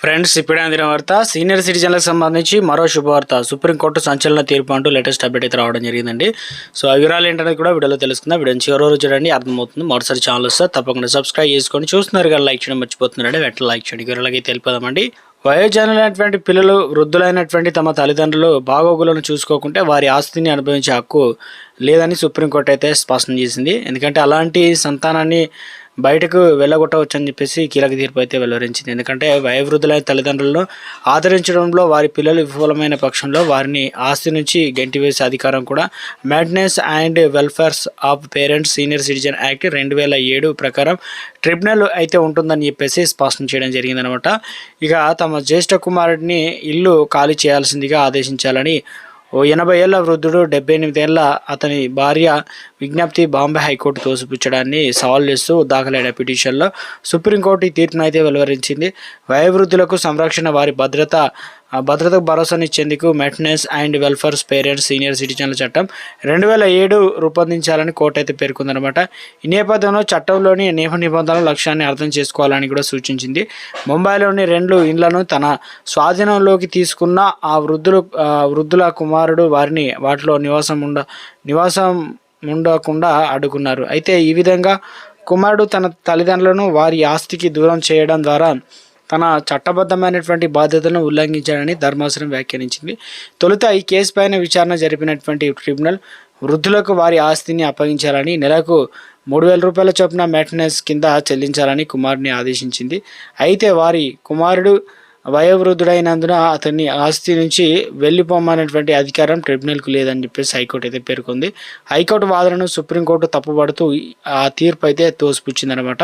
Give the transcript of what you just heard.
Friends ఇప్పుడే వార్త senior సిటిజన్లకు సంబంధించి మరో శుభవార్త. సుప్రీంకోర్టు సంచలన తీర్పు అంటూ లేటెస్ట్ అప్డేట్ అయితే రావడం జరిగిందండి. సో ఆ వివరాలు ఏంటనేది కూడా వీడియోలో తెలుసుకుందాం. వీడియో చివరి రోజు చూడండి అర్థమవుతుంది. మరోసారి ఛానల్ వస్తే తప్పకుండా సబ్స్క్రైబ్ చేసుకొని చూస్తున్నారు కదా లైక్ చేయడం మర్చిపోతున్నారండి. వెంటనే లైక్ చేయండి. వివరాలకి తెలిపదామండి వయోజనులైనటువంటి పిల్లలు వృద్ధులైనటువంటి తమ తల్లిదండ్రులు బాగోగులను చూసుకోకుంటే వారి ఆస్తిని అనుభవించే హక్కు లేదని సుప్రీంకోర్టు అయితే స్పష్టం చేసింది. ఎందుకంటే అలాంటి సంతానాన్ని బయటకు వెళ్ళగొట్టవచ్చని చెప్పేసి కీలక తీర్పు అయితే వెలువరించింది. ఎందుకంటే వయోవృద్ధులైన తల్లిదండ్రులను ఆదరించడంలో వారి పిల్లలు విఫలమైన పక్షంలో వారిని ఆస్తి నుంచి గెంటివేసే అధికారం కూడా maintenance and welfares of parents senior citizen act రెండు వేల ఏడు ప్రకారం ట్రిబ్యునల్ అయితే ఉంటుందని చెప్పేసి స్పష్టం చేయడం జరిగిందనమాట. ఇక తమ జ్యేష్ఠ కుమారుడిని ఇల్లు ఖాళీ చేయాల్సిందిగా ఆదేశించాలని ఓ ఎనభై ఏళ్ళ వృద్ధుడు డెబ్బై ఎనిమిదేళ్ళ అతని భార్య విజ్ఞప్తి బాంబే హైకోర్టు తోసిపుచ్చడాన్ని సవాల్ చేస్తూ దాఖలైన పిటిషన్లో సుప్రీంకోర్టు ఈ తీర్పును అయితే వెలువరించింది. వయోవృద్ధులకు సంరక్షణ వారి భద్రత భద్రతకు భరోసానిచ్చేందుకు maintenance and welfare parents senior సిటిజన్ల చట్టం రెండు వేల ఏడు రూపొందించాలని కోర్టు అయితే పేర్కొందనమాట ఈ నేపథ్యంలో చట్టంలోని నియమ నిబంధనల లక్ష్యాన్ని అర్థం చేసుకోవాలని కూడా సూచించింది. ముంబైలోని రెండు ఇండ్లను తన స్వాధీనంలోకి తీసుకున్న ఆ వృద్ధులు వృద్ధుల కుమారుడు వారిని వాటిలో నివాసం ఉండ నివాసం ఉండకుండా అడుగున్నారు అయితే ఈ విధంగా కుమారుడు తన తల్లిదండ్రులను వారి ఆస్తికి దూరం చేయడం ద్వారా తన చట్టబద్ధమైనటువంటి బాధ్యతలను ఉల్లంఘించాడని ధర్మాసనం వ్యాఖ్యానించింది. తొలుత ఈ కేసు పైన విచారణ జరిపినటువంటి ట్రిబ్యునల్ వృద్ధులకు వారి ఆస్తిని అప్పగించాలని నెలకు మూడు వేల రూపాయల చొప్పున మెయింటెనెన్స్ కింద చెల్లించాలని కుమారుని ఆదేశించింది. అయితే వారి కుమారుడు వయోవృద్ధుడైనందున అతన్ని ఆస్తి నుంచి వెళ్ళిపోమనేటువంటి అధికారం ట్రిబ్యునల్కు లేదని చెప్పేసి హైకోర్టు అయితే పేర్కొంది. హైకోర్టు వాదనను సుప్రీంకోర్టు తప్పుపడుతూ ఆ తీర్పు అయితే తోసిపుచ్చిందనమాట.